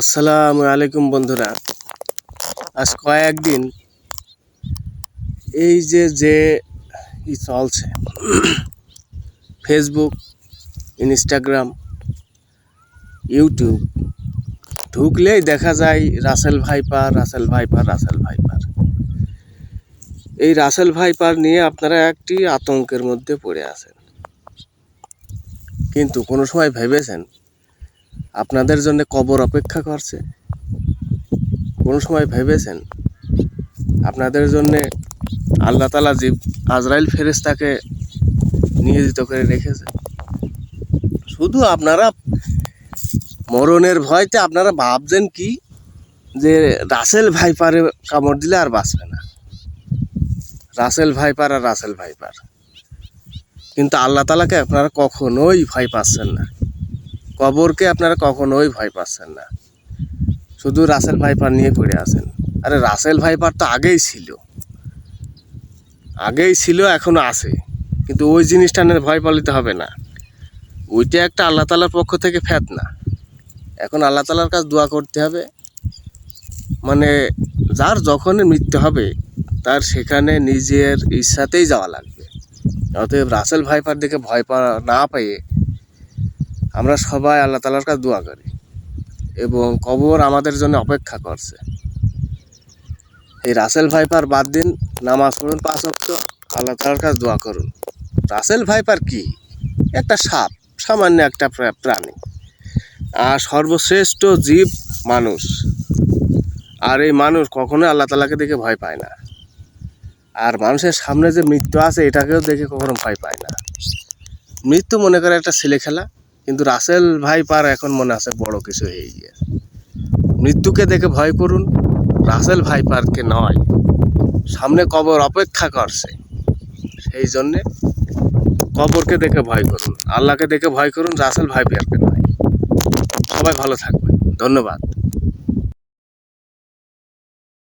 আসসালামু আলাইকুম বন্ধুরা। আজ কয়েকদিন এই যে যে ই চলছে ফেসবুক ইনস্টাগ্রাম ইউটিউব ঢুকলেই দেখা যায় Russell viper Russell viper Russell viper এই রাসেল ভাইপার নিয়ে আপনারা একটি আতঙ্কের মধ্যে পড়ে আছেন। কিন্তু কোনো সময় ভেবেছেন আপনাদের জন্য কবর অপেক্ষা করছে। কোনো সময় ভেবেছেন? আপনাদের জন্যে আল্লাহ তালা জীব আজরাইল ফেরেস্তাকে নিয়োজিত করে রেখেছে। শুধু আপনারা মরণের ভয়তে আপনারা ভাবছেন কি? যে রাসেল ভাইপারে কামড় দিলে আর বাঁচবে না। রাসেল ভাইপার আর রাসেল ভাইপার। কিন্তু আল্লাহ তালাকে আপনারা কখনোই ভয় পাচ্ছেন না। কবরকে আপনারা কখনোই ভয় পাচ্ছেন না। শুধু রাসেল ভাইপার নিয়ে পড়ে আছেন আরে রাসেল ভাইপার তো আগেই ছিল। আগেই ছিল, এখনও আছে। কিন্তু ওই জিনিসটা নিয়ে ভয় পালিতে হবে না। ওইটা একটা আল্লাহ তালার পক্ষ থেকে ফ্যাত না এখন আল্লাহ তালার কাছে দোয়া করতে হবে। মানে যার যখন মৃত্যু হবে, তার সেখানে নিজের ইচ্ছাতেই যাওয়া লাগবে। অতএব রাসেল ভাইপার দেখে ভয় পা না পেয়ে আমরা সবাই আল্লাহ তালার কাছে দোয়া করি এবং কবর আমাদের জন্য অপেক্ষা করছে। এই রাসেল ভাইপার বাদ দিন, নামাজ পড়ুন পাঁচ অক্ট আল্লাহ তালার কাছে দোয়া করুন। রাসেল ভাইপার কি? একটা সাপ, সামান্য একটা প্রা- প্রাণী। আর সর্বশ্রেষ্ঠ জীব মানুষ। আর এই মানুষ কখনোই আল্লাহ তালাকে দেখে ভয় পায় না। আর মানুষের সামনে যে মৃত্যু আছে, এটাকেও দেখে কখনো ভয় পায় না। মৃত্যু মনে করে একটা ছেলে খেলা কিন্তু রাসেল ভাই পার এখন মনে আছে বড় কিছু হয়ে গিয়ে। মৃত্যুকে দেখে ভয় করুন, রাসেল ভাই পারকে নয়। সামনে কবর অপেক্ষা করছে। সেই জন্যে কবরকে দেখে ভয় করুন, আল্লাহকে দেখে ভয় করুন, রাসেল ভাই পারকে নয়। সবাই ভালো থাকবেন। ধন্যবাদ।